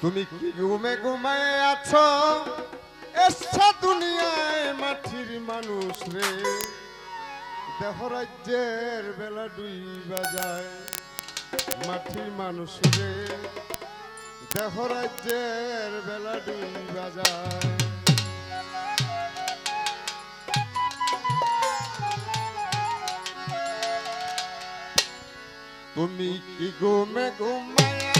তুমি কি ঘুমে ঘুমায় আছো? এসছা দুনিয়ায় মাটির মানুষ রে। দেহ রাজ্যের বেলা দুই বাজায় মাটির মানুষ রে। দেহ রাজ্যের বেলা দুই বাজায়। তুমি কি ঘুমে ঘুমায়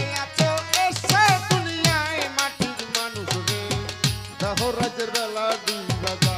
borracha de la vida.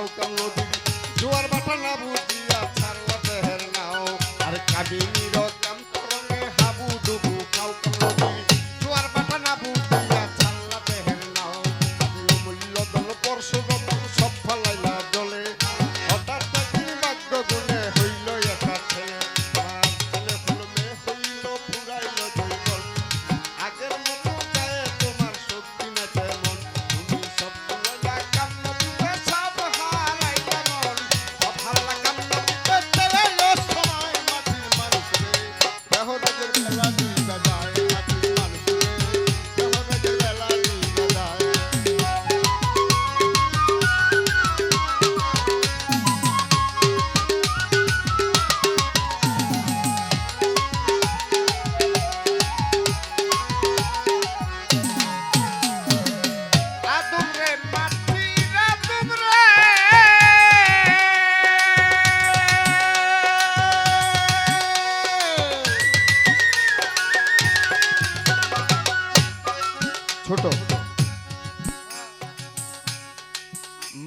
নৌকা জোয়ার বাটা না বুঝিয়া ছাড়লা তেহের নাও। আর কাবিনী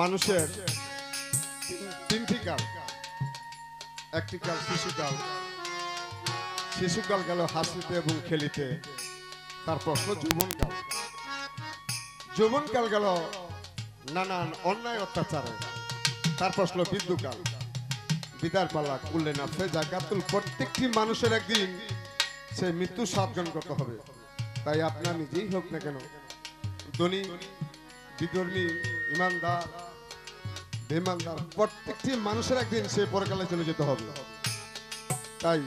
মানুষের তিনটি কাল একটি কাল শিশুকাল শিশুকাল গেল হাসিতে এবং খেলিতে। তার প্রশ্ন যৌবনকাল যৌবনকাল গেল নানান অন্যায় অত্যাচারে। তার প্রশ্ন বিদ্যুকাল বিদার পাল্লা কুল্লেন আছে জাকাতুল প্রত্যেকটি মানুষের একদিন সে মৃত্যু সাতজন করতে হবে। তাই আপনার নিজেই হোক না কেন, ধনী, বিধর্মী, ইমানদার ইমানদার প্রত্যেকটি মানুষের একদিন সেই পরকালে চলে যেতে হবে। তাই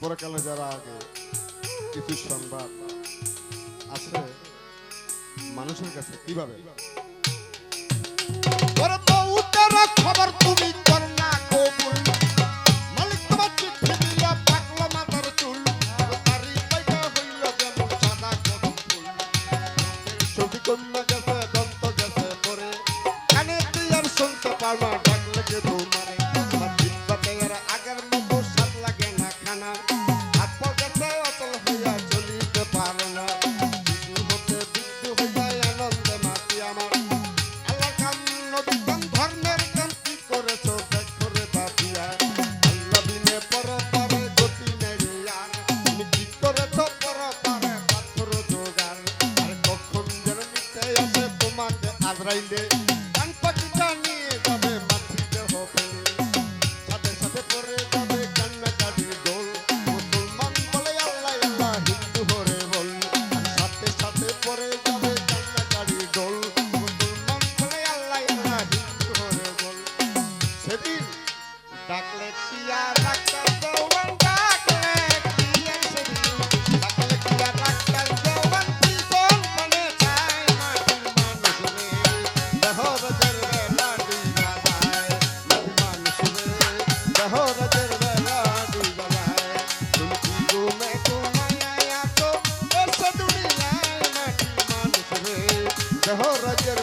পরকালে যারা আগে কিছু সংবাদ আছে, মানুষের কাছে কীভাবে? খবর তুমি দহরজের